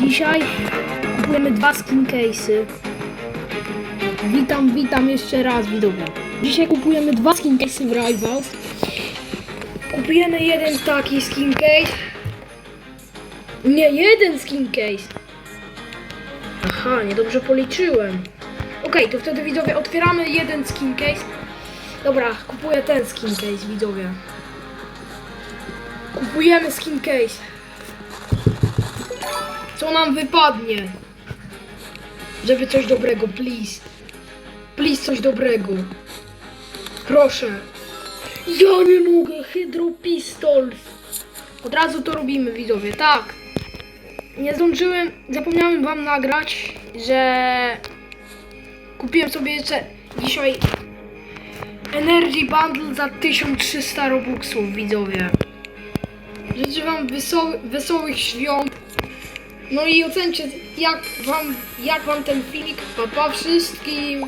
Dzisiaj kupujemy dwa skin case'y. Witam, witam jeszcze raz widzowie. Dzisiaj kupujemy dwa skin case'y w Rivals. Kupujemy jeden taki skin case. Nie, jeden skin case. Aha, niedobrze policzyłem. Okej, to wtedy widzowie otwieramy jeden skin case. Dobra, kupuję ten skin case, widzowie. Kupujemy skin case. Co nam wypadnie? Żeby coś dobrego, please. Please, coś dobrego. Proszę. Ja nie mogę, hydropistol. Od razu to robimy, widzowie, tak. Nie zdążyłem, zapomniałem wam nagrać, że kupiłem sobie jeszcze dzisiaj Energy Bundle za 1300 robuxów, widzowie. Życzę wam wesoły, wesołych świąt. No i ocencie jak wam, jak wam ten filmik. Pa, pa wszystkim.